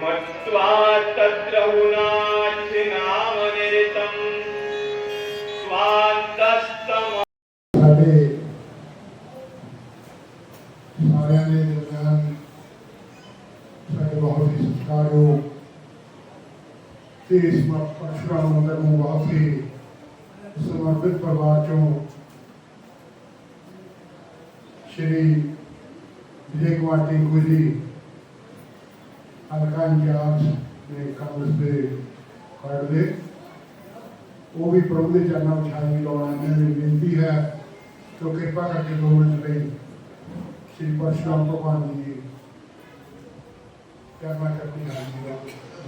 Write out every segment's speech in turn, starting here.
मत्वा तद्रहुनाच्छिनामनिरितम् स्वान्तस्तम ਸਾਡੇ ਸਾਰਿਆਂ ਦੇ ਦਰਮਿਆਨ ਸਾਡੇ ਬਹੁਤ ਹੀ ਸਤਿਕਾਰਯੋਗ ਤੇ ਇਸ ਪਰਸ਼ੁਰਾਮ ਮੰਦਰ ਨੂੰ ਬਹੁਤ ਹੀ ਸਮਰਪਿਤ ਪਰਿਵਾਰ ਚੋਂ ਸ਼੍ਰੀ ਵਿਜੇ ਕੁਮਾਰ ਟਿੰਕੂ ਜੀ ਹਲਕਾ ਇੰਚਾਰਜ ਨੇ ਕਾਂਗਰਸ ਦੇ ਖੜ ਦੇ ਉਹ ਵੀ ਪ੍ਰਭੂ ਦੇ ਚਰਨਾਂ ਵਿੱਚ ਹਾਜ਼ਰੀ ਲਾਉਣਾ ਇਹਨਾਂ ਦੀ ਬੇਨਤੀ ਹੈ ਕਿ ਉਹ ਕਿਰਪਾ ਕਰਕੇ ਦੋ ਮਿੰਟ ਲਈ ਸ਼੍ਰੀ ਪਰਸ਼ੁਰਾਮ ਭਗਵਾਨ ਜੀ ਦੀ ਕਰਮਾ ਕਰਨੀ ਹਾਜ਼ਰੀ ਦਾ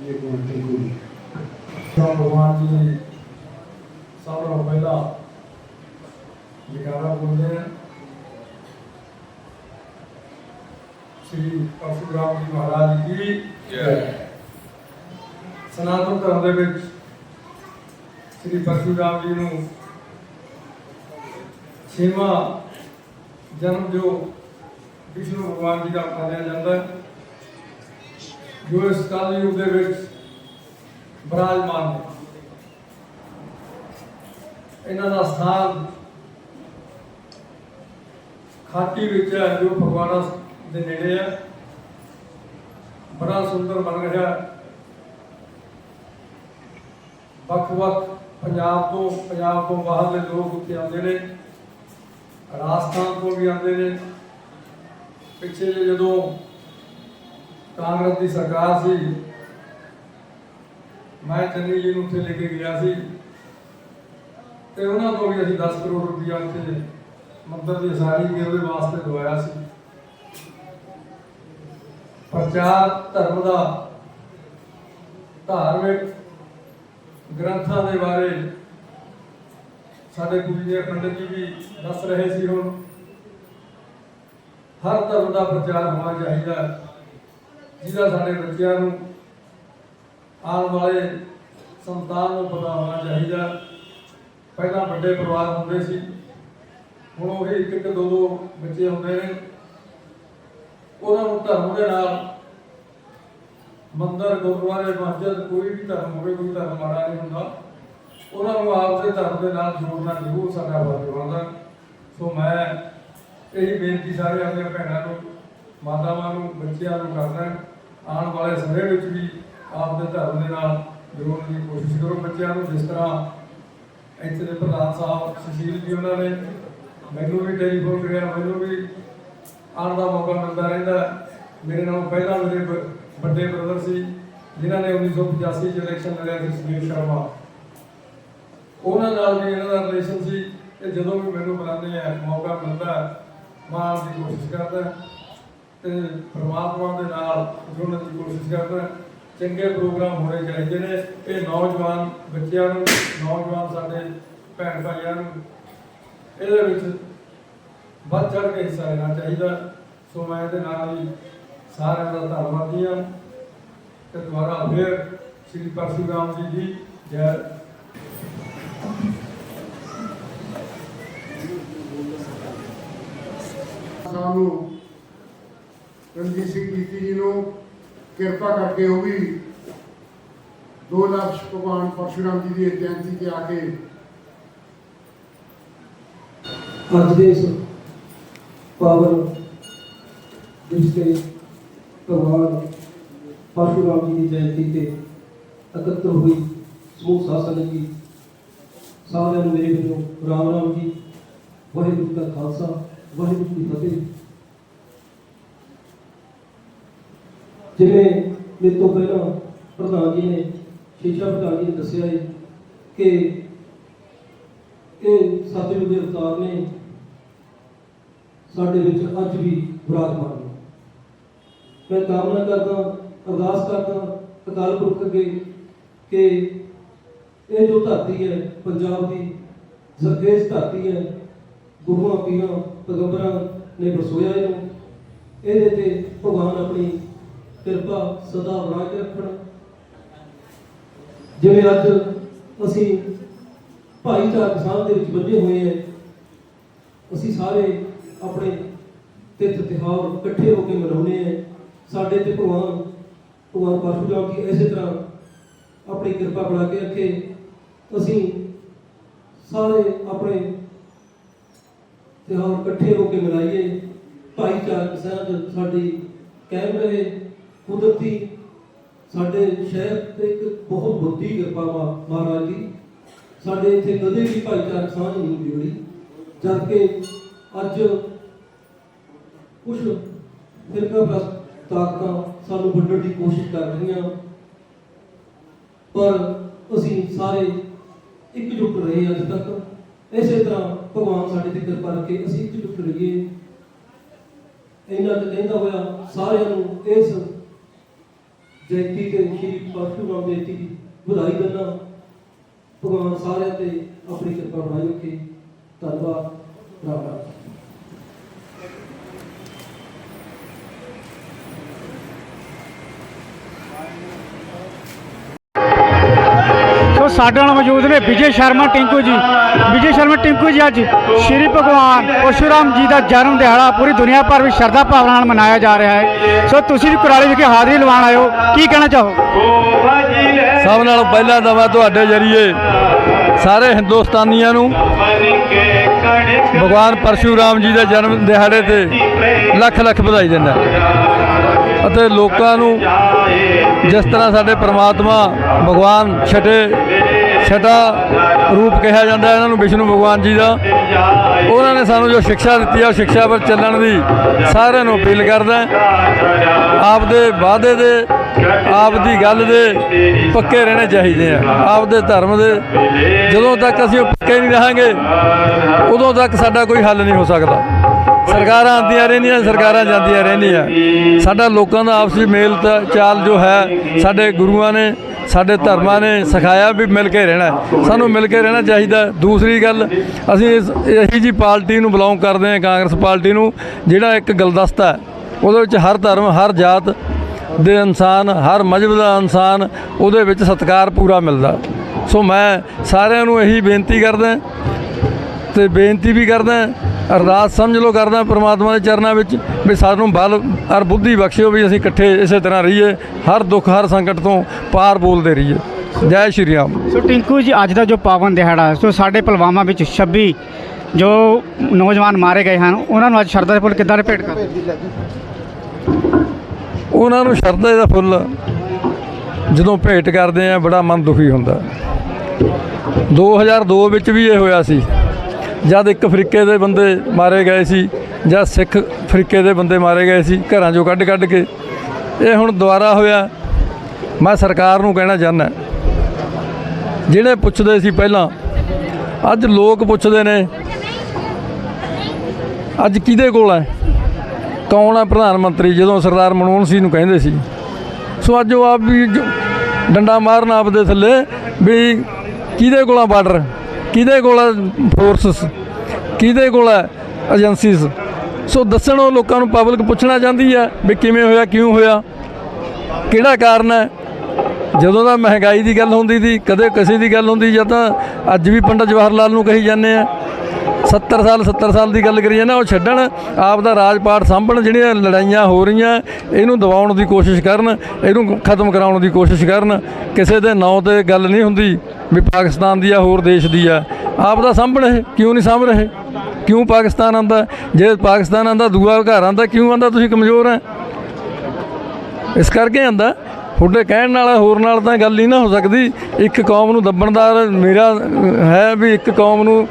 ਜੀ ਕੋ ਟਿੰਕੂ ਜੀ ਤਾਂ ਭਗਵਾਨ ਜੀ ਸਭ ਤੋਂ ਪਹਿਲਾਂ ਜਗਾਰਾ ਬੋਲਦੇ ਹਨ ਸ੍ਰੀ ਪਰਸ਼ੁਰਾਮ ਜੀ ਮਹਾਰਾਜ ਜੀ ਜੈ। ਸਨਾਤਨ ਧਰਮ ਦੇ ਵਿੱਚ ਸ੍ਰੀ ਪਰਸ਼ੁਰਾਮ ਜੀ ਨੂੰ ਛੇਵਾਂ ਜਨਮ ਜੋ ਵਿਸ਼ਨੂੰ ਭਗਵਾਨ ਜੀ ਦਾ ਮੰਨਿਆ ਜਾਂਦਾ ਹੈ, ਜੋ ਇਸ ਕਲਯੁਗ ਦੇ ਵਿੱਚ ਬਰਾਜਮਾਨ ਨੇ। ਇਹਨਾਂ ਦਾ ਸਥਾਨ ਖਾਟੀ ਵਿੱਚ ਹੈ, ਜੋ ਫਗਵਾੜਾ ਦੇ ਨੇੜੇ ਹੈ। ਬੜਾ ਸੁੰਦਰ ਬਣ ਰਿਹਾ ਵੱਖ-ਵੱਖ ਪੰਜਾਬ ਤੋਂ ਪੰਜਾਬ ਤੋਂ ਬਾਹਰਲੇ ਲੋਕ ਉੱਥੇ ਆਉਂਦੇ ਨੇ। ਰਾਜਸਥਾਨ ਤੋਂ ਵੀ ਆਉਂਦੇ ਨੇ। ਪਿੱਛੇ ਜਿਹੇ ਜਦੋਂ ਕਾਂਗਰਸ ਦੀ ਸਰਕਾਰ ਸੀ, ਮੈਂ ਚੰਨੀ ਜੀ ਨੂੰ ਉੱਥੇ ਲੈ ਕੇ ਗਿਆ ਸੀ। ਤੇ ਉਹਨਾਂ ਤੋਂ ਵੀ ਅਸੀਂ 10 ਕਰੋੜ ਰੁਪਇਆ ਉੱਥੇ ਮੰਦਰ ਦੀ ਸਾਰੀ ਕੇ ਉਹਦੇ ਵਾਸਤੇ ਦਵਾਇਆ ਸੀ। ਪ੍ਰਚਾਰ ਧਰਮ ਦਾ ਧਾਰਮਿਕ ਗ੍ਰੰਥਾਂ ਦੇ ਬਾਰੇ ਸਾਡੇ ਗੁਰੂ ਜੀ ਪੰਡਤ ਜੀ ਵੀ ਦੱਸ ਰਹੇ ਸੀ ਹੁਣ। ਹਰ ਧਰਮ ਦਾ ਪ੍ਰਚਾਰ ਹੋਣਾ ਚਾਹੀਦਾ ਜਿਹਦਾ ਸਾਡੇ ਬੱਚਿਆਂ ਨੂੰ ਆਉਣ ਵਾਲੇ ਸੰਤਾਨ ਨੂੰ ਪਤਾ ਹੋਣਾ ਚਾਹੀਦਾ ਪਹਿਲਾਂ ਵੱਡੇ ਪਰਿਵਾਰ ਹੁੰਦੇ ਸੀ, ਹੁਣ ਉਹ ਇੱਕ ਇੱਕ ਦੋ ਦੋ ਬੱਚੇ ਹੁੰਦੇ ਨੇ। ਉਹਨਾਂ ਨੂੰ ਧਰਮ ਦੇ ਨਾਲ ਮੰਦਰ, ਗੁਰਦੁਆਰੇ, ਮਸਜਿਦ, ਕੋਈ ਵੀ ਧਰਮ ਹੋਵੇ, ਕੋਈ ਧਰਮ ਮਾੜਾ ਨਹੀਂ ਹੁੰਦਾ। ਉਹਨਾਂ ਨੂੰ ਆਪਦੇ ਧਰਮ ਦੇ ਨਾਲ ਜੋੜਨਾ ਜ਼ਰੂਰ ਸਾਡਾ ਫਰਜ਼ ਬਣਦਾ ਸੋ ਮੈਂ ਇਹੀ ਬੇਨਤੀ ਸਾਰੇ ਆਪਣੇ ਭੈਣਾਂ ਨੂੰ, ਮਾਤਾਵਾਂ ਨੂੰ, ਬੱਚਿਆਂ ਨੂੰ ਕਰਦਾ ਆਉਣ ਵਾਲੇ ਸਮੇਂ ਵਿੱਚ ਵੀ ਆਪਦੇ ਧਰਮ ਦੇ ਨਾਲ ਜੋੜਨ ਦੀ ਕੋਸ਼ਿਸ਼ ਕਰੋ। ਬੱਚਿਆਂ ਨੂੰ ਜਿਸ ਤਰ੍ਹਾਂ ਇੱਥੇ ਦੇ ਪ੍ਰਧਾਨ ਸਾਹਿਬ ਸੁਸ਼ੀਲ ਜੀ ਉਹਨਾਂ ਨੇ ਮੈਨੂੰ ਵੀ ਟੈਲੀਫੋਨ ਕਰਿਆ, ਮੈਨੂੰ ਵੀ ਆਉਣ ਦਾ ਮੌਕਾ ਮਿਲਦਾ ਰਹਿੰਦਾ ਮੇਰੇ ਨਾਲ ਪਹਿਲਾਂ ਮੇਰੇ ਵੱਡੇ ਬ੍ਰਦਰ ਸੀ ਜਿਨ੍ਹਾਂ ਨੇ 1985 ਚ ਇਲੈਕਸ਼ਨ ਲੜਿਆ ਸੀ ਸੁਨੀਲ ਸ਼ਰਮਾ। ਉਹਨਾਂ ਨਾਲ ਵੀ ਇਹਨਾਂ ਦਾ ਰਿਲੇਸ਼ਨ ਸੀ ਤੇ ਜਦੋਂ ਵੀ ਮੈਨੂੰ ਬੁਲਾਉਂਦੇ ਆ ਮੌਕਾ ਮਿਲਦਾ ਹੈ, ਦੀ ਕੋਸ਼ਿਸ਼ ਕਰਦਾ ਤੇ ਪ੍ਰਮਾਤਮਾ ਦੇ ਨਾਲ ਜੁੜਨ ਦੀ ਕੋਸ਼ਿਸ਼ ਕਰਦਾ ਚੰਗੇ ਪ੍ਰੋਗਰਾਮ ਹੋਣੇ ਚਾਹੀਦੇ ਨੇ। ਇਹ ਨੌਜਵਾਨ ਬੱਚਿਆਂ ਨੂੰ ਨੌਜਵਾਨ ਸਾਡੇ ਭੈਣ ਭਾਈਆਂ ਨੂੰ ਇਹਦੇ ਵਿੱਚ ਵੱਧ ਚੜ ਕੇ ਹਿੱਸਾ ਲੈਣਾ ਚਾਹੀਦਾ। ਸੋ ਮੈਂ ਇਹਦੇ ਨਾਲ ਹੀ ਸਾਰਿਆਂ ਦਾ ਧੰਨਵਾਦੀ ਹਾਂ। ਤੇ ਦੁਬਾਰਾ ਫਿਰ ਸ੍ਰੀ ਪਰਸ਼ੂਰਾਮ ਜੀ ਦੀ ਜੈ। ਸਾਹਿਬ ਨੂੰ ਰਣਜੀਤ ਸਿੰਘ ਜੀਤੀ ਜੀ ਨੂੰ ਕਿਰਪਾ ਕਰਕੇ ਉਹ ਵੀ 2 ਲੱਖ ਭਗਵਾਨ ਪਰਸ਼ੁਰਾਮ ਜੀ ਦੀ ਜਯੰਤੀ ਤੇ ਆ ਕੇ ਅੱਜ ਦੇ ਇਸ ਪਾਵਨ ਦਿਵਸ ਤੇ ਭਗਵਾਨ ਪਰਸ਼ੁਰਾਮ ਜੀ ਦੀ ਜਯੰਤੀ ਤੇ ਇਕੱਤਰ ਹੋਈ, ਸਮੂਹ ਸਾਸਨ ਜੀ ਸਾਰਿਆਂ ਨੂੰ ਮੇਰੇ ਵੱਲੋਂ ਰਾਮ ਰਾਮ ਜੀ, ਵਾਹਿਗੁਰੂ ਜੀ ਦਾ ਖਾਲਸਾ, ਵਾਹਿਗੁਰੂ ਜੀ ਕੀ ਫਤਿਹ। ਜਿਵੇਂ ਮੇਰੇ ਤੋਂ ਪਹਿਲਾਂ ਪ੍ਰਧਾਨ ਜੀ ਨੇ ਸ਼ੀਸ਼ਾ ਪ੍ਰਧਾਨ ਜੀ ਨੇ ਦੱਸਿਆ ਹੈ ਕਿ ਇਹ ਸਤਿਗੁਰੂ ਦੇ ਅਵਤਾਰ ਨੇ ਸਾਡੇ ਵਿੱਚ ਅੱਜ ਵੀ ਵਿਰਾਜਮਾਨ ਨੇ ਮੈਂ ਕਾਮਨਾ ਕਰਦਾ, ਅਰਦਾਸ ਕਰਦਾ, ਅਕਾਲ ਪੁਰਖ ਅੱਗੇ ਕਿ ਇਹ ਜੋ ਧਰਤੀ ਹੈ, ਪੰਜਾਬ ਦੀ ਜ਼ਰਗੇਜ਼ ਧਰਤੀ ਹੈ, ਗੁਰੂਆਂ, ਪੀਰਾਂ, ਪੈਗੰਬਰਾਂ ਨੇ ਵਸੋਇਆ ਇਹਨੂੰ। ਇਹਦੇ ਤੇ ਭਗਵਾਨ ਆਪਣੀ ਕਿਰਪਾ ਸਦਾ ਬਣਾ ਕੇ ਰੱਖਣ। ਜਿਵੇਂ ਅੱਜ ਅਸੀਂ ਭਾਈਚਾਰਕ ਸਾਂਝ ਦੇ ਵਿੱਚ ਬੱਝੇ ਹੋਏ ਹੈ, ਅਸੀਂ ਸਾਰੇ ਆਪਣੇ ਤਿਰਥ ਤਿਉਹਾਰ ਇਕੱਠੇ ਹੋ ਕੇ ਮਨਾਉਂਦੇ ਆ ਸਾਡੇ ਤੇ ਭਗਵਾਨ ਭਗਵਾਨ ਪਰਸ਼ੂਰਾਮ ਜੀ ਇਸੇ ਤਰ੍ਹਾਂ ਆਪਣੀ ਕਿਰਪਾ ਬਣਾ ਕੇ ਰੱਖੇ। ਅਸੀਂ ਸਾਰੇ ਆਪਣੇ ਤਿਉਹਾਰ ਇਕੱਠੇ ਹੋ ਕੇ ਮਨਾਈਏ। ਭਾਈਚਾਰਕ ਸਾਂਝ ਸਾਡੀ ਕਾਇਮ ਰਹੇ। ਕੁਦਰਤੀ ਸਾਡੇ ਸ਼ਹਿਰ ਤੇ ਇੱਕ ਬਹੁਤ ਵੱਡੀ ਕਿਰਪਾ ਮਾ- ਮਹਾਰਾਜ ਦੀ ਸਾਡੇ ਇੱਥੇ ਕਦੇ ਵੀ ਭਾਈਚਾਰਕ ਸਾਂਝ ਨਹੀਂ ਜੁੜੀ। ਜਦ ਕਿ ਅੱਜ ਕੁਝ ਫਿਰਕਾ ਤਾਕਤਾਂ ਸਾਨੂੰ ਵੰਡਣ ਦੀ ਕੋਸ਼ਿਸ਼ ਕਰ ਰਹੀਆਂ। ਪਰ ਅਸੀਂ ਸਾਰੇ ਇਕਜੁੱਟ ਰਹੇ ਅੱਜ ਤੱਕ। ਇਸੇ ਤਰ੍ਹਾਂ ਭਗਵਾਨ ਸਾਡੇ ਤੇ ਕਿਰਪਾ ਰੱਖੇ, ਅਸੀਂ ਇਕਜੁੱਟ ਰਹੀਏ। ਇਹਨਾਂ ਤੇ ਕਹਿੰਦਾ ਹੋਇਆ ਸਾਰਿਆਂ ਨੂੰ ਇਸ ਜਯੰਤੀ ਤੇ ਸ਼੍ਰੀ ਪਰਸ਼ੂਰਾਮ ਜਯੰਤੀ ਦੀ ਵਧਾਈ ਦਿੰਦਾ ਭਗਵਾਨ ਸਾਰਿਆਂ ਤੇ ਆਪਣੀ ਕਿਰਪਾ ਬਣਾਈ ਰੱਖੇ। ਧੰਨਵਾਦ, ਰਾਮ ਰਾਮ ਸੋ ਸਾਡੇ ਨਾਲ ਮੌਜੂਦ ਨੇ ਵਿਜੇ ਸ਼ਰਮਾ, ਟਿੰਕੂ ਜੀ। ਵਿਜੇ ਸ਼ਰਮਾ, ਟਿੰਕੂ ਜੀ, ਅੱਜ ਸ਼੍ਰੀ ਭਗਵਾਨ ਪਰਸ਼ੁਰਾਮ ਜੀ ਦਾ ਜਨਮ ਦਿਹਾੜਾ ਪੂਰੀ ਦੁਨੀਆ ਭਰ ਵਿੱਚ ਸ਼ਰਧਾ ਭਾਵਨਾ ਨਾਲ ਮਨਾਇਆ ਜਾ ਰਿਹਾ ਹੈ। ਸੋ ਤੁਸੀਂ ਵੀ ਕੁਰਾਲੀ ਵਿਖੇ ਹਾਜ਼ਰੀ ਲਵਾਉਣ ਆਇਓ ਕੀ ਕਹਿਣਾ ਚਾਹੋ? ਸਭ ਨਾਲੋਂ ਪਹਿਲਾਂ ਤਾਂ ਮੈਂ ਤੁਹਾਡੇ ਜਰੀਏ ਸਾਰੇ ਹਿੰਦੁਸਤਾਨੀਆਂ ਨੂੰ ਮਨ ਕੇ ਕਣਕ ਭਗਵਾਨ ਪਰਸ਼ੂਰਾਮ ਜੀ ਦੇ ਜਨਮ ਦਿਹਾੜੇ ਤੇ ਲੱਖ ਲੱਖ ਵਧਾਈ ਦਿੰਦਾ ਅਤੇ ਲੋਕਾਂ ਨੂੰ ਜਿਸ ਤਰ੍ਹਾਂ ਸਾਡੇ ਪ੍ਰਮਾਤਮਾ ਭਗਵਾਨ ਛਟੇ ਛਟਾ ਰੂਪ ਕਿਹਾ ਜਾਂਦਾ ਇਹਨਾਂ ਨੂੰ ਵਿਸ਼ਨੂੰ ਭਗਵਾਨ ਜੀ ਦਾ। ਉਹਨਾਂ ਨੇ ਸਾਨੂੰ ਜੋ ਸਿੱਖਿਆ ਦਿੱਤੀ ਹੈ ਉਹ ਸਿੱਖਿਆ ਪਰ ਚੱਲਣ ਦੀ ਸਾਰਿਆਂ ਨੂੰ ਅਪੀਲ ਕਰਦਾ ਆਪਦੇ ਵਾਅਦੇ ਦੇ ਆਪ ਦੀ ਗੱਲ ਦੇ ਪੱਕੇ ਰਹਿਣੇ ਚਾਹੀਦੇ ਆ, ਆਪਦੇ ਧਰਮ ਦੇ। ਜਦੋਂ ਤੱਕ ਅਸੀਂ ਉਹ ਪੱਕੇ ਨਹੀਂ ਰਹਾਂਗੇ, ਉਦੋਂ ਤੱਕ ਸਾਡਾ ਕੋਈ ਹੱਲ ਨਹੀਂ ਹੋ ਸਕਦਾ। ਸਰਕਾਰਾਂ ਆਉਂਦੀਆਂ ਰਹਿੰਦੀਆਂ, ਸਰਕਾਰਾਂ ਜਾਂਦੀਆਂ ਰਹਿੰਦੀਆਂ। ਸਾਡਾ ਲੋਕਾਂ ਦਾ ਆਪਸੀ ਮੇਲ ਤਾਂ ਚਾਲ ਜੋ ਹੈ, ਸਾਡੇ ਗੁਰੂਆਂ ਨੇ ਸਾਡੇ ਧਰਮਾਂ ਨੇ ਸਿਖਾਇਆ ਵੀ ਮਿਲ ਕੇ ਰਹਿਣਾ। ਸਾਨੂੰ ਮਿਲ ਕੇ ਰਹਿਣਾ ਚਾਹੀਦਾ। ਦੂਸਰੀ ਗੱਲ ਅਸੀਂ ਇਸ ਇਹੀ ਜੀ ਪਾਰਟੀ ਨੂੰ ਬਿਲੋਂਗ ਕਰਦੇ ਹਾਂ ਕਾਂਗਰਸ ਪਾਰਟੀ ਨੂੰ ਜਿਹੜਾ ਇੱਕ ਗੁਲਦਸਤਾ ਹੈ ਉਹਦੇ ਵਿੱਚ ਹਰ ਧਰਮ ਹਰ ਜਾਤ ਦੇ ਇਨਸਾਨ ਹਰ ਮਜ਼ਹਬ ਦਾ ਇਨਸਾਨ ਉਹਦੇ ਵਿੱਚ ਸਤਿਕਾਰ ਪੂਰਾ ਮਿਲਦਾ ਸੋ ਮੈਂ ਸਾਰਿਆਂ ਨੂੰ ਇਹੀ ਬੇਨਤੀ ਕਰਦਾ ਤੇ ਬੇਨਤੀ ਵੀ ਕਰਦਾ ਅਰਦਾਸ ਸਮਝ ਲਓ ਕਰਦਾ ਪ੍ਰਮਾਤਮਾ ਦੇ ਚਰਨਾਂ ਵਿੱਚ ਵੀ ਸਾਨੂੰ ਬਲ ਔਰ ਬੁੱਧੀ ਬਖਸ਼ਿਓ ਵੀ ਅਸੀਂ ਇਕੱਠੇ ਇਸੇ ਤਰ੍ਹਾਂ ਰਹੀਏ ਹਰ ਦੁੱਖ ਹਰ ਸੰਕਟ ਤੋਂ ਪਾਰ ਬੋਲਦੇ ਰਹੀਏ। ਜੈ ਸ਼੍ਰੀ ਰਾਮ। ਸੋ ਟਿੰਕੂ ਜੀ ਅੱਜ ਦਾ ਜੋ ਪਾਵਨ ਦਿਹਾੜਾ ਸੋ ਸਾਡੇ ਪੁਲਵਾਮਾ ਵਿੱਚ 26 ਜੋ ਨੌਜਵਾਨ ਮਾਰੇ ਗਏ ਹਨ ਉਹਨਾਂ ਨੂੰ ਅੱਜ ਸ਼ਰਧਾ ਦੇ ਫੁੱਲ ਕਿੱਦਾਂ ਰਿਪੇਟ ਕਰ ਉਹਨਾਂ ਨੂੰ ਸ਼ਰਧਾ ਦਾ ਫੁੱਲ ਜਦੋਂ ਭੇਟ ਕਰਦੇ ਆ ਬੜਾ ਮਨ ਦੁਖੀ ਹੁੰਦਾ। 2002 ਵਿੱਚ ਵੀ ਇਹ ਹੋਇਆ ਸੀ। ਜਦ ਇੱਕ ਅਫਰੀਕੇ ਦੇ ਬੰਦੇ ਮਾਰੇ ਗਏ ਸੀ ਜਾਂ ਸਿੱਖ ਅਫਰੀਕੇ ਦੇ ਬੰਦੇ ਮਾਰੇ ਗਏ ਸੀ, ਘਰਾਂ ਚੋਂ ਕੱਢ ਕੱਢ ਕੇ। ਇਹ ਹੁਣ ਦੁਬਾਰਾ ਹੋਇਆ, ਮੈਂ ਸਰਕਾਰ ਨੂੰ ਕਹਿਣਾ ਚਾਹੁੰਦਾ। ਜਿਹੜੇ ਪੁੱਛਦੇ ਸੀ ਪਹਿਲਾਂ, ਅੱਜ ਲੋਕ ਪੁੱਛਦੇ ਨੇ, ਅੱਜ ਕਿਹਦੇ ਕੋਲ ਹੈ? ਕੌਣ ਹੈ ਪ੍ਰਧਾਨ ਮੰਤਰੀ? ਜਦੋਂ ਸਰਦਾਰ ਮਨਮੋਹਨ ਸਿੰਘ ਨੂੰ ਕਹਿੰਦੇ ਸੀ। ਸੋ ਅੱਜ ਉਹ ਆਪ ਵੀ ਜ- ਡੰਡਾ ਮਾਰਨ ਆਪਦੇ ਥੱਲੇ, ਵੀ ਕਿਹਦੇ ਕੋਲ ਆ ਬਾਰਡਰ? ਕਿਹਦੇ ਕੋਲ ਆ ਫੋਰਸਸ ਕਿਹਦੇ ਕੋਲ ਆ ਏਜੰਸੀਜ਼ ਸੋ ਦੱਸਣ ਉਹ ਲੋਕਾਂ ਨੂੰ ਪਬਲਿਕ ਪੁੱਛਣਾ ਚਾਹੁੰਦੀ ਹੈ ਵੀ ਕਿਵੇਂ ਹੋਇਆ, ਕਿਉਂ ਹੋਇਆ? ਕਿਹੜਾ ਕਾਰਨ ਹੈ ਜਦੋਂ ਦਾ ਮਹਿੰਗਾਈ ਦੀ ਗੱਲ ਹੁੰਦੀ ਸੀ, ਕਦੇ ਕਿਸੇ ਦੀ ਗੱਲ ਹੁੰਦੀ, ਜਾਂ ਤਾਂ ਅੱਜ ਵੀ ਪੰਡਤ ਜਵਾਹਰ ਲਾਲ ਨੂੰ ਕਹੀ ਜਾਂਦੇ ਆ 70 ਸਾਲ 70 ਸਾਲ ਦੀ ਗੱਲ ਕਰੀ ਜਾਂਦੇ ਉਹ ਛੱਡਣ, ਆਪ ਦਾ ਰਾਜਪਾਟ ਸਾਂਭਣ, ਜਿਹੜੀਆਂ ਲੜਾਈਆਂ ਹੋ ਰਹੀਆਂ, ਇਹਨੂੰ ਦਬਾਉਣ ਦੀ ਕੋਸ਼ਿਸ਼ ਕਰਨ, ਇਹਨੂੰ ਖਤਮ ਕਰਾਉਣ ਦੀ ਕੋਸ਼ਿਸ਼ ਕਰਨ। ਕਿਸੇ ਦੇ ਨਾਂ ਤੇ ਗੱਲ ਨਹੀਂ ਹੁੰਦੀ, ਵੀ ਪਾਕਿਸਤਾਨ ਦੀ ਆ, ਹੋਰ ਦੇਸ਼ ਦੀ ਆ। ਆਪ ਦਾ ਸਾਂਭਣ ਇਹ, ਕਿਉਂ ਨਹੀਂ ਸਾਂਭ ਰਹੇ? ਕਿਉਂ ਪਾਕਿਸਤਾਨ ਆਂਦਾ? ਜੇ ਪਾਕਿਸਤਾਨ ਆਂਦਾ, ਦੂਆ ਘਰ ਆਂਦਾ, ਕਿਉਂ ਆਂਦਾ? ਤੁਸੀਂ ਕਮਜ਼ੋਰ ਹੈ ਇਸ ਕਰਕੇ ਆਂਦਾ ਤੁਹਾਡੇ ਕਹਿਣ ਨਾਲ ਹੋਰ ਨਾਲ ਤਾਂ ਗੱਲ ਹੀ ਨਾ ਹੋ ਸਕਦੀ। ਇੱਕ ਕੌਮ ਨੂੰ ਦੱਬਣ ਦਾ ਮੇਰਾ ਹੈ ਵੀ ਇੱਕ ਕੌਮ ਨੂੰ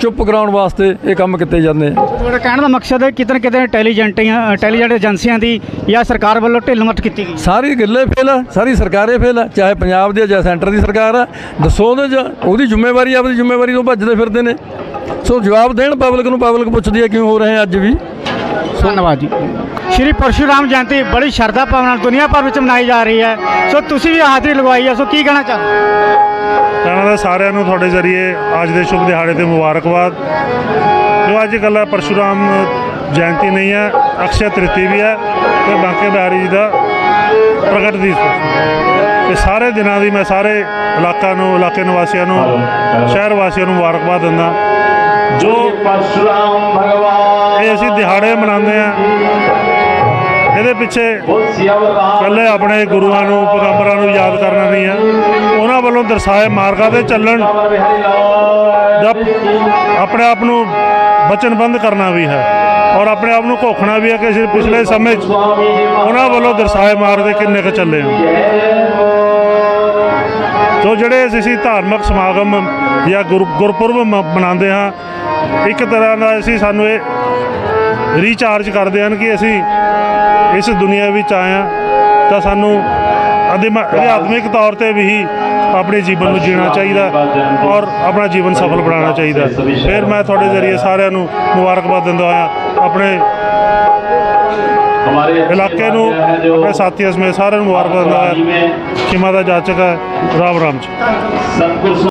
ਚੁੱਪ ਕਰਾਉਣ ਵਾਸਤੇ ਇਹ ਕੰਮ ਕੀਤੇ ਜਾਂਦੇ ਆ। ਤੁਹਾਡਾ ਕਹਿਣ ਦਾ ਮਕਸਦ ਹੈ ਕਿਤੇ ਨਾ ਕਿਤੇ ਇੰਟੈਲੀਜੈਂਟੀਆਂ ਇੰਟੈਲੀਜੈਂਟ ਏਜੰਸੀਆਂ ਦੀ ਜਾਂ ਸਰਕਾਰ ਵੱਲੋਂ ਢਿੱਲ ਮੱਠ ਕੀਤੀ ਗਈ। ਸਾਰੀ ਗੱਲੇ ਫੇਲ ਆ ਸਾਰੀ ਸਰਕਾਰੇ ਫੇਲ ਆ ਚਾਹੇ ਪੰਜਾਬ ਦੀ ਆ, ਚਾਹੇ ਸੈਂਟਰ ਦੀ ਸਰਕਾਰ ਆ। ਦੱਸੋ ਉਹਦੇ ਉਹਦੀ ਜ਼ਿੰਮੇਵਾਰੀ ਆਪਣੀ ਜ਼ਿੰਮੇਵਾਰੀ ਤੋਂ ਭੱਜਦੇ ਫਿਰਦੇ ਨੇ। ਸੋ ਜਵਾਬ ਦੇਣ ਪਬਲਿਕ ਨੂੰ ਪਬਲਿਕ ਪੁੱਛਦੀ ਹੈ ਕਿਉਂ ਹੋ ਰਹੇ ਆ ਅੱਜ ਵੀ। ਧੰਨਵਾਦ ਜੀ। ਸ਼੍ਰੀ ਪਰਸ਼ੁਰਾਮ ਜਯੰਤੀ ਬੜੀ ਸ਼ਰਧਾ ਭਾਵਨਾ ਨਾਲ ਦੁਨੀਆ ਭਰ ਵਿੱਚ ਮਨਾਈ ਜਾ ਰਹੀ ਹੈ। ਸੋ ਤੁਸੀਂ ਵੀ ਹਾਜ਼ਰੀ ਲਗਵਾਈ ਹੈ। ਸੋ ਕੀ ਕਹਿਣਾ ਚਾਹੁੰਦੇ ਇਹਨਾਂ ਦਾ ਸਾਰਿਆਂ ਨੂੰ ਤੁਹਾਡੇ ਜ਼ਰੀਏ ਅੱਜ ਦੇ ਸ਼ੁਭ ਦਿਹਾੜੇ ਤੇ ਮੁਬਾਰਕਬਾਦ। ਜੋ ਅੱਜ ਕੱਲ੍ਹ ਪਰਸ਼ੁਰਾਮ ਜਯੰਤੀ ਨਹੀਂ ਹੈ ਅਕਸ਼ਯ ਤ੍ਰਿਤੀ ਵੀ ਹੈ ਤੇ ਬਾਂਕੇ ਬਿਹਾਰੀ ਜੀ ਦਾ ਪ੍ਰਗਟ ਦੀ ਇਹ ਸਾਰੇ ਦਿਨਾਂ ਦੀ ਮੈਂ ਸਾਰੇ ਇਲਾਕਾ ਨੂੰ ਇਲਾਕੇ ਨਿਵਾਸੀਆਂ ਨੂੰ ਸ਼ਹਿਰ ਵਾਸੀਆਂ ਨੂੰ ਮੁਬਾਰਕਬਾਦ ਦਿੰਦਾ। ਜੋ ਪਰਸ਼ੁਰਾਮ ਭਗਵਾਨ ਇਹ ਅਸੀਂ ਦਿਹਾੜੇ ਮਨਾਉਂਦੇ ਆ ਇਹਦੇ ਪਿੱਛੇ ਪਹਿਲੇ ਆਪਣੇ ਗੁਰੂਆਂ ਨੂੰ ਪਗੰਬਰਾਂ ਨੂੰ ਯਾਦ ਕਰਨਾ ਨਹੀਂ ਆ। ਉਹਨਾਂ ਵੱਲੋਂ ਦਰਸਾਏ ਮਾਰਗਾਂ ਤੇ ਚੱਲਣ ਜਪ ਆਪਣੇ ਆਪ ਨੂੰ ਬਚਨਬੰਦ ਕਰਨਾ ਵੀ ਹੈ। ਔਰ ਆਪਣੇ ਆਪ ਨੂੰ ਘੋਖਣਾ ਵੀ ਹੈ ਕਿ ਅਸੀਂ ਪਿਛਲੇ ਸਮੇਂ 'ਚ ਉਹਨਾਂ ਵੱਲੋਂ ਦਰਸਾਏ ਮਾਰਗ ਦੇ ਕਿੰਨੇ ਕ ਚੱਲੇ ਹਾਂ। ਜੋ ਜਿਹੜੇ ਅਸੀਂ ਧਾਰਮਿਕ ਸਮਾਗਮ ਜਾਂ ਗੁਰਪੁਰਬ ਮਨਾਉਂਦੇ ਹਾਂ ਇੱਕ ਤਰ੍ਹਾਂ ਨਾਲ ਅਸੀਂ ਸਾਨੂੰ ਇਹ ਰੀਚਾਰਜ ਕਰਦੇ ਹਨ ਕਿ ਅਸੀਂ ਇਸ ਦੁਨੀਆ ਵਿੱਚ ਆਏ ਆ ਤਾਂ ਸਾਨੂੰ ਅਧਿਆਤਮਿਕ ਤੌਰ ਤੇ ਵੀ ਆਪਣੇ ਜੀਵਨ ਨੂੰ ਜੀਣਾ ਚਾਹੀਦਾ ਔਰ ਆਪਣਾ ਜੀਵਨ ਸਫਲ ਬਣਾਉਣਾ ਚਾਹੀਦਾ। ਫਿਰ ਮੈਂ ਤੁਹਾਡੇ ਜ਼ਰੀਏ ਸਾਰਿਆਂ ਨੂੰ ਮੁਬਾਰਕਬਾਦ ਦਿੰਦਾ ਹਾਂ ਆਪਣੇ ਹਮਾਰੇ ਇਲਾਕੇ ਨੂੰ, ਆਪਣੇ ਸਾਥੀਆਂ ਸਮੇਤ ਸਾਰਿਆਂ ਨੂੰ ਮੁਬਾਰਕਬਾਦ ਦਿੰਦਾ ਹਾਂ ਕਿ ਮਾਤਾ ਜਾ ਚੁੱਕਾ ਰਾਮ ਰਾਮ ਜੀ।